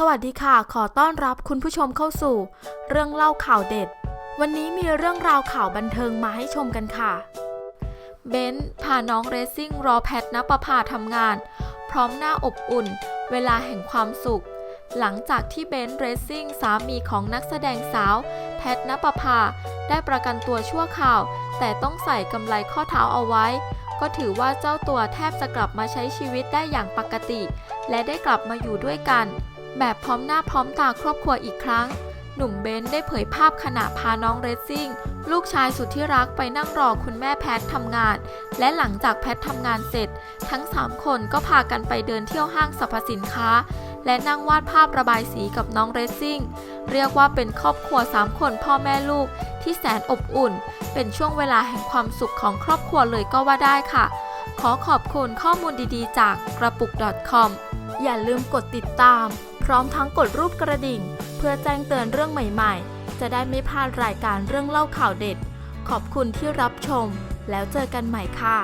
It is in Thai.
สวัสดีค่ะ ขอต้อนรับคุณผู้ชมเข้าสู่ เรื่องเล่าข่าวเด็ด วันนี้มีเรื่องราวข่าวบันเทิงมาให้ชมกันค่ะ เบนซ์พาน้องเรซซิ่งรอแพทนปภาทำงาน พร้อมหน้าอบอุ่น เวลาแห่งความสุข หลังจากที่เบนซ์เรซซิ่งสามีของนักแสดงสาว แพทนปภา ได้ประกันตัวชั่วคราว แต่ต้องใส่กำไลข้อเท้าเอาไว้ ก็ถือว่าเจ้าตัวแทบจะกลับมาใช้ชีวิตได้อย่างปกติ และได้กลับมาอยู่ด้วยกัน แบบพร้อมหน้าพร้อมตาครอบครัวอีกครั้ง หนุ่มเบนซ์ได้เผยภาพขณะพาน้องเรซซิ่ง ลูกชายสุดที่รักไปนั่งรอคุณแม่แพททำงาน และหลังจากแพททำงานเสร็จ ทั้ง 3 คนก็พากันไปเดินเที่ยวห้างสรรพสินค้า และนั่งวาดภาพระบายสีกับน้องเรซซิ่ง เรียกว่าเป็นครอบครัว 3 คนพ่อแม่ลูก ที่แสนอบอุ่น เป็นช่วงเวลาแห่งความสุขของครอบครัวเลยก็ว่าได้ค่ะ ขอขอบคุณข้อมูลดีๆ จากกระปุก .com อย่าลืมกดติดตาม พร้อมทั้งกดรูปกระดิ่ง เพื่อแจ้งเตือนเรื่องใหม่ๆ จะได้ไม่พลาดรายการเรื่องเล่าข่าวเด็ด ขอบคุณที่รับชม แล้วเจอกันใหม่ค่ะ